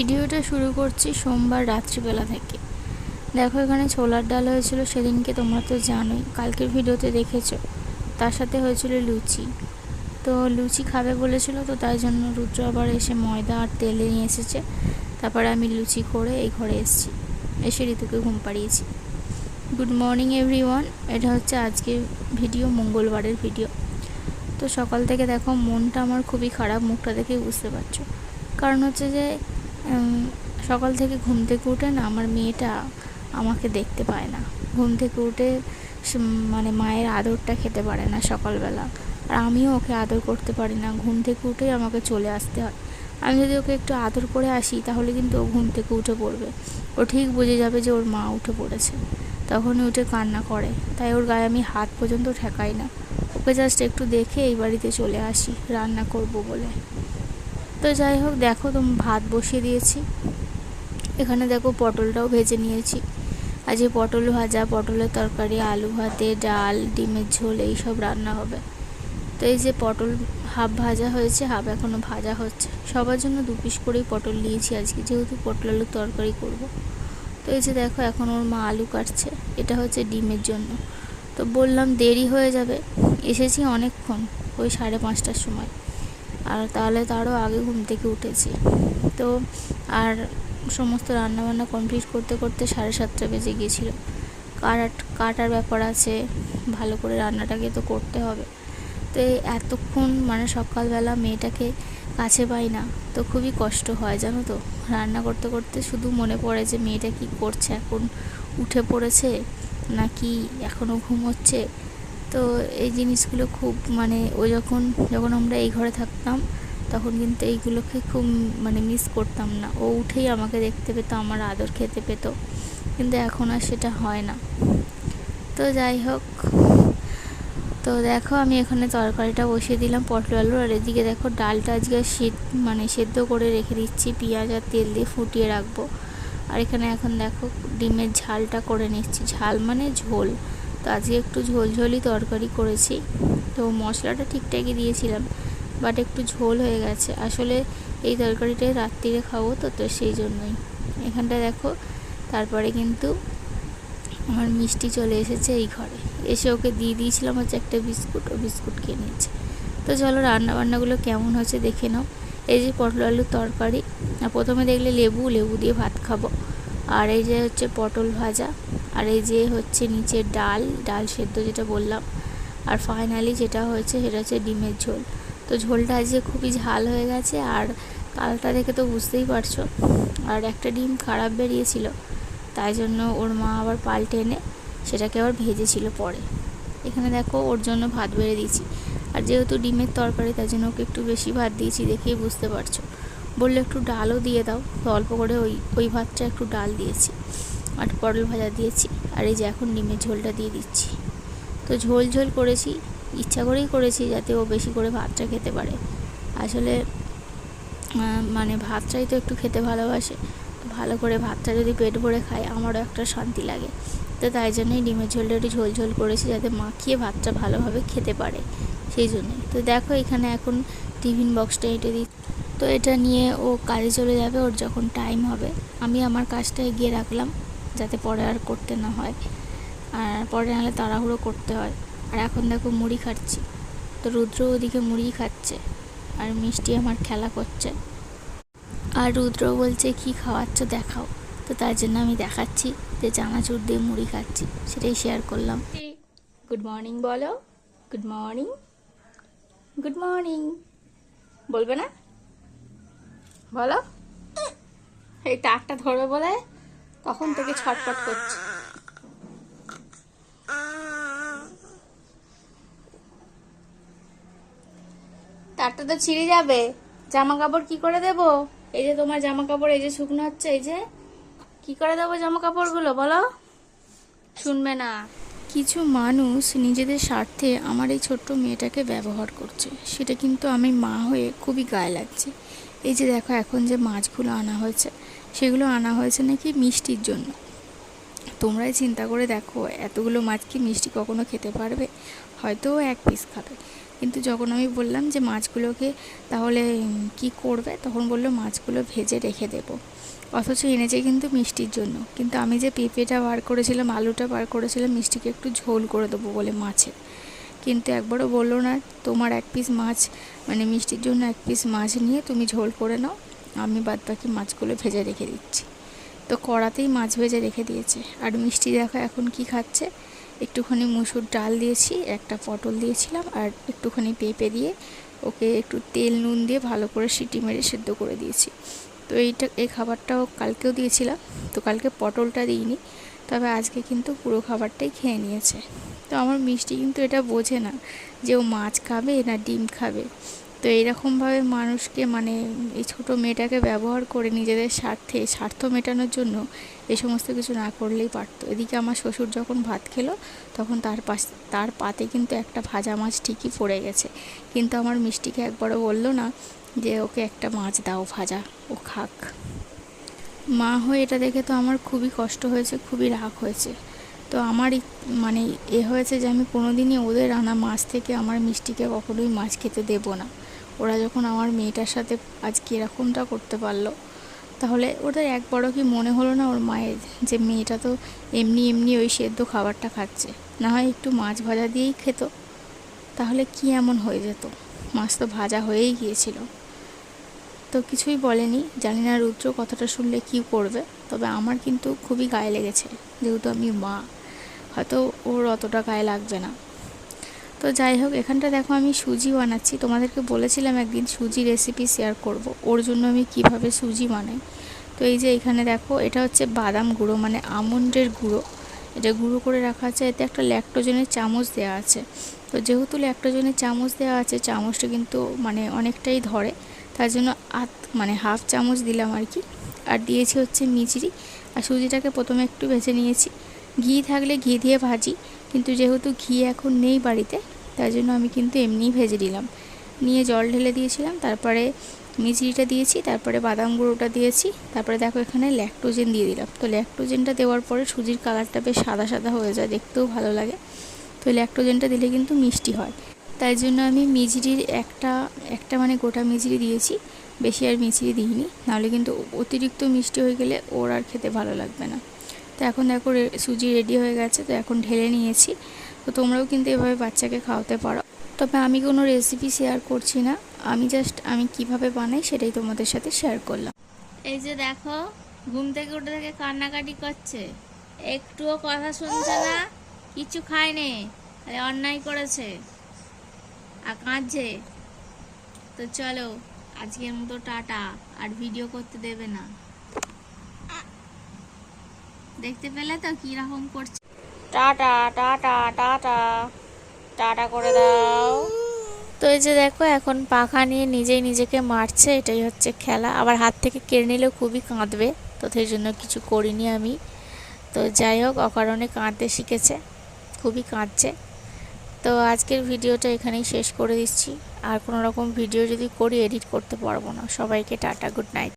ভিডিওটা শুরু করছি সোমবার রাত্রিবেলা থেকে। দেখো, এখানে ছোলার ডাল হয়েছিল, সেদিনকে তোমরা তো জানোই, কালকের ভিডিওতে দেখেছ। তার সাথে হয়েছিল লুচি। তো লুচি খাবে বলেছিল, তো তাই জন্য রুদ্র আবার এসে ময়দা আর তেলে নিয়ে এসেছে। তারপরে আমি লুচি করে এই ঘরে এসেছি, এসে ঋতুকে ঘুম পাড়িয়েছি। গুড মর্নিং এভরিওয়ান, এটা হচ্ছে আজকের ভিডিও, মঙ্গলবারের ভিডিও। তো সকাল থেকে দেখো, মনটা আমার খুবই খারাপ, মুখটা দেখে বুঝতে পারছ। কারণ হচ্ছে যে সকাল থেকে ঘুম থেকে উঠে না আমার মেয়েটা আমাকে দেখতে পায় না। ঘুম থেকে উঠে মানে মায়ের আদরটা খেতে পারে না সকালবেলা। আর আমিও ওকে আদর করতে পারি না। ঘুম থেকে উঠেই আমাকে চলে আসতে হয়। আমি যদি ওকে একটু আদর করে আসি, তাহলে কিন্তু ও ঘুম থেকে উঠে পড়বে। ও ঠিক বুঝে যাবে যে ওর মা উঠে পড়েছে। তখনই উঠে কান্না করে। তাই ওর গায়ে আমি হাত পর্যন্ত ঠেকাই না। ওকে জাস্ট একটু দেখে এই বাড়িতে চলে আসি। রান্না করব বলে। তো যাই হোক, দেখো তুমি ভাত বসিয়ে দিয়েছি। এখানে দেখো পটলটাও ভেজে নিয়েছি। আজকে পটল ভাজা, পটলের তরকারি, আলু ভাতে, ডাল, ডিমের ঝোল এইসব রান্না হবে। তো এই যে পটল হাফ ভাজা হয়েছে, হাফ এখনও ভাজা হচ্ছে। সবার জন্য দু পিস করেই পটল নিয়েছি আজকে, যেহেতু পটল আলুর তরকারি করব। তো এই যে দেখো, এখন ওর মা আলু কাটছে। এটা হচ্ছে ডিমের জন্য। তো বললাম দেরি হয়ে যাবে। এসেছি অনেকক্ষণ, ওই সাড়ে পাঁচটার সময়। আর তাহলে তারও আগে ঘুম থেকে উঠেছি। তো আর সমস্ত রান্নাবান্না কমপ্লিট করতে করতে সাড়ে সাতটা বেজে গিয়েছিল। কাট কাটার ব্যাপার আছে, ভালো করে রান্নাটাকে তো করতে হবে। তো এতক্ষণ মানে সকালবেলা মেয়েটাকে কাছে পাই না, তো খুবই কষ্ট হয়, জানো তো? রান্না করতে করতে শুধু মনে পড়ে যে মেয়েটা কি করছে, এখন উঠে পড়েছে, নাকি এখনও ঘুমোচ্ছে? তো এই জিনিসগুলো খুব মানে ও যখন যখন আমরা এই ঘরে থাকতাম, তখন কিন্তু এইগুলোকে খুব মানে মিস করতাম না। ও উঠেই আমাকে দেখতে পেতো, আমার আদর খেতে পেতো। কিন্তু এখন আর সেটা হয় না। তো যাই হোক, তো দেখো আমি এখানে তরকারিটা বসিয়ে দিলাম, পটল আলু, আর এদিকে দেখো ডালটা আজকে সিদ্ধ মানে সেদ্ধ করে রেখে দিচ্ছি। পেঁয়াজ আর তেল দিয়ে ফুটিয়ে রাখব। আর এখানে এখন দেখো ডিমের ঝালটা করে নিচ্ছি। ঝাল মানে ঝোল। তো আজকে একটু ঝোলঝোলই তরকারি করেছি। তো মশলাটা ঠিকঠাকই দিয়েছিলাম বাট একটু ঝোল হয়ে গেছে। আসলে এই তরকারিটাই রাত্রিরে খাব তো তো সেই জন্যই। এখানটা দেখো, তারপরে কিন্তু আমার মিষ্টি চলে এসেছে এই ঘরে। এসে ওকে দিয়ে দিয়েছিলাম হচ্ছে একটা বিস্কুট, ও বিস্কুট খেয়ে নিয়েছে। তো চলো রান্না বান্নাগুলো কেমন হচ্ছে দেখে নাও। এই যে পটল আলুর তরকারি প্রথমে দেখলে লেবু লেবু দিয়ে ভাত খাব। আর এই যে হচ্ছে পটল ভাজা আর এই যে হচ্ছে নিচে ডাল ডাল সেদ্ধ যেটা বললাম। আর ফাইনালি যেটা হয়েছে সেটা হচ্ছে ডিমের ঝোল। তো ঝোলটা আজকে খুবই ঝাল হয়ে গেছে আর কালটা দেখে তো বুঝতেই পারছ। আর একটা ডিম খারাপ বেরিয়েছিল, তাই জন্য ওর মা আবার পাল্টে এনে সেটাকে আবার ভেজেছিল পরে। এখানে দেখো ওর জন্য ভাত বেড়ে দিয়েছি। আর যেহেতু ডিমের তরকারি, তাই জন্য ওকে একটু বেশি ভাত দিয়েছি দেখেই বুঝতে পারছ। বলল একটু ডালও দিয়ে দাও, তো অল্প করে ওই ওই ভাতটা একটু ডাল দিয়েছি। আর পটল ভাজা দিয়েছি। আর এই যে এখন ডিমের ঝোলটা দিয়ে দিচ্ছি। তো ঝোল ঝোল করেছি, ইচ্ছা করেই করেছি যাতে ও বেশি করে ভাতটা খেতে পারে। আসলে মানে ভাতটাই তো একটু খেতে ভালোবাসে। ভালো করে ভাতটা যদি পেট ভরে খায়, আমারও একটা শান্তি লাগে। তো তাই জন্যই ডিমের ঝোলটা একটু ঝোল ঝোল করেছি যাতে মাখিয়ে ভাতটা ভালোভাবে খেতে পারে। সেই জন্যই। তো দেখো এখানে এখন টিফিন বক্সটা এঁটে দিই। তো এটা নিয়ে ও কাজে চলে যাবে, ওর যখন টাইম হবে। আমি আমার কাজটা এগিয়ে রাখলাম। যাতে পরে আর করতে না হয়। আর পরে নাহলে তাড়াহুড়ো করতে হয়। আর এখন দেখো মুড়ি খাচ্ছি। তো রুদ্র ওদিকে মুড়ি খাচ্ছে। আর মিষ্টি আমার খেলা করছে। আর রুদ্র বলছে, কি খাওয়াচ্ছ দেখাও। তো তার জন্য আমি দেখাচ্ছি যে চানাচুর দিয়ে মুড়ি খাচ্ছি। সেটাই শেয়ার করলাম। গুড মর্নিং বলো। গুড মর্নিং গুড মর্নিং বলবে না? বলো। এই তারটা ধরবে বলে? তখন থেকে ছটপট করছে? তারটা তো ছিঁড়ে যাবে। জামা কাপড় কি করে দেব? এই যে তোমার জামা কাপড় এই যে শুকনো হচ্ছে, এই যে। কি করে দেবো জামা কাপড়গুলো বলো? শুনবে না। কিছু মানুষ নিজেদের স্বার্থে আমার এই ছোট্ট মেয়েটাকে ব্যবহার করছে। সেটা কিন্তু আমি মা হয়ে খুবই গায়ে লাগছে। এই যে দেখো, এখন যে মাছগুলো আনা হয়েছে সেগুলো আনা হয়েছে নাকি মিষ্টির জন্য? তোমরাই চিন্তা করে দেখো, এতগুলো মাছ কি মিষ্টি কখনো খেতে পারবে? হয়তো এক পিস খাবে। কিন্তু যখন আমি বললাম যে মাছগুলোকে তাহলে কি করবে? তখন বলল মাছগুলো ভেজে রেখে দেবো। অথচ এনেছে কিন্তু মিষ্টির জন্য। কিন্তু আমি যে পেঁপেটা বার করেছিলাম, আলুটা বার করেছিলাম, মিষ্টিকে একটু ঝোল করে দেবো বলে মাছের। কিন্তু একবারও বলল না, তোমার এক পিস মাছ মানে মিষ্টির জন্য এক পিস মাছ নিয়ে তুমি ঝোল করে নাও। আমি বাদ বাকি মাছগুলো ভেজে রেখে দিচ্ছি। তো কড়াতেই মাছ ভেজে রেখে দিয়েছে। আর মিষ্টি দেখো এখন কি খাচ্ছে। একটুখানি মুসুর ডাল দিয়েছি, একটা পটল দিয়েছিলাম, আর একটুখানি পেঁপে দিয়ে ওকে একটু তেল নুন দিয়ে ভালো করে সিটি মেরে সেদ্ধ করে দিয়েছি। তো এইটা, এই খাবারটাও কালকেও দিয়েছিলাম, তো কালকে পটলটা দিইনি, তবে আজকে কিন্তু পুরো খাবারটাই খেয়ে নিয়েছে। তো আমার মিষ্টি কিন্তু এটা বোঝে না যে ও মাছ খাবে না ডিম খাবে। তো এইরকমভাবে মানুষকে মানে এই ছোটো মেয়েটাকে ব্যবহার করে নিজেদের স্বার্থে, স্বার্থ মেটানোর জন্য এই সমস্ত কিছু না করলেই পারতো। এদিকে আমার শ্বশুর যখন ভাত খেলো, তখন তার পাশ, তার পাতে কিন্তু একটা ভাজা মাছ ঠিকই পড়ে গেছে। কিন্তু আমার মিষ্টিকে একবারও বলল না যে, ওকে একটা মাছ দাও ভাজা, ও খাক। মা হয়ে এটা দেখে তো আমার খুবই কষ্ট হয়েছে, খুবই রাগ হয়েছে। তো আমার মানে এ হয়েছে যে, আমি কোনোদিনই ওদের আনা মাছ থেকে আমার মিষ্টিকে কখনোই মাছ খেতে দেব না। ওরা যখন আমার মেয়েটার সাথে আজকে এরকমটা করতে পারল, তাহলে ওদের একবারও কি মনে হলো না ওর মায়ের যে মেয়েটা তো এমনি এমনি ওই সেদ্ধ খাবারটা খাচ্ছে? না হয় একটু মাছ ভাজা দিয়েই খেত। তাহলে কি এমন হয়ে যেত? মাছ তো ভাজা হয়েই গিয়েছিল। তো কিছুই বলেনি। জানি না রুদ্র কথাটা শুনলে কি করবে, তবে আমার কিন্তু খুবই গায়ে লেগেছে। যেহেতু আমি মা, হয়তো ওর অতটা গায়ে লাগবে না। তো যাই হোক, এখানটা দেখো আমি সুজি বানাচ্ছি। তোমাদেরকে বলেছিলাম একদিন সুজি রেসিপি শেয়ার করব। ওর জন্য আমি কীভাবে সুজি বানাই? তো এই যে এখানে দেখো, এটা হচ্ছে বাদাম গুঁড়ো মানে আমন্ডের গুঁড়ো। এটা গুঁড়ো করে রাখা আছে, এতে একটা ল্যাক্টোজেনের চামচ দেওয়া আছে। তো যেহেতু ল্যাক্টোজেনের চামচ দেওয়া আছে, চামচটা কিন্তু মানে অনেকটাই ধরে, তার জন্য আধ মানে হাফ চামচ দিলাম আর কি। আর দিয়েছি হচ্ছে মিচড়ি আর সুজিটাকে প্রথমে একটু ভেজে নিয়েছি। ঘি থাকলে ঘি দিয়ে ভাজি। কিন্তু যেহেতু ঘি এখন নেই বাড়িতে তাই জন্য আমি কিন্তু এমনিই ভেজে দিলাম। নিয়ে জল ঢেলে দিয়েছিলাম, তারপরে মিচড়িটা দিয়েছি, তারপরে বাদাম গুঁড়োটা দিয়েছি, তারপরে দেখো এখানে ল্যাকটোজেন দিয়ে দিলাম। তো ল্যাকটোজেনটা দেওয়ার পরে সুজির কালারটা বেশ সাদা সাদা হয়ে যায়, দেখতেও ভালো লাগে। তো ল্যাকটোজেনটা দিলে কিন্তু মিষ্টি হয়। তাই জন্য আমি মিজরির একটা একটা মানে গোটা মিজরি দিয়েছি, বেশি আর মিচড়ি দিইনি। নাহলে কিন্তু অতিরিক্ত মিষ্টি হয়ে গেলে ওর আর খেতে ভালো লাগবে না। তো এখন দেখো সুজি রেডি হয়ে গেছে, তো এখন ঢেলে নিয়েছি। তো তোমরাও কিন্তু এভাবে বাচ্চাকে খাওয়াতে পারো। তবে আমি কোনো রেসিপি শেয়ার করছি না। আমি জাস্ট আমি কীভাবে বানাই সেটাই তোমাদের সাথে শেয়ার করলাম। এই যে দেখো, ঘুম থেকে উঠে থেকে কান্নাকাটি করছে। একটুও কথা শুনছে না, কিছু খায়নি খালি অন্যায় করেছে। আর কাঁদছে। তো চলো, আজকের মতো টাটা, আর ভিডিও করতে দেবে না। দেখতে পেলে তো কীরকম করছে। টাটা টাটা টাটা টাটা করে দাও। তো এই যে দেখো এখন পাখা নিয়ে নিজেই নিজেকে মারছে এটাই হচ্ছে খেলা। আবার হাত থেকে কেড়ে নিলেও খুবই কাঁদবে তো সেই জন্য কিছু করিনি আমি। তো যাই হোক অকারণে কাঁদতে শিখেছে খুবই কাঁদছে। তো আজকের ভিডিওটা এখানেই শেষ করে দিচ্ছি। আর কোনো রকম ভিডিও যদি করি এডিট করতে পারব না। সবাইকে টাটা গুড নাইট।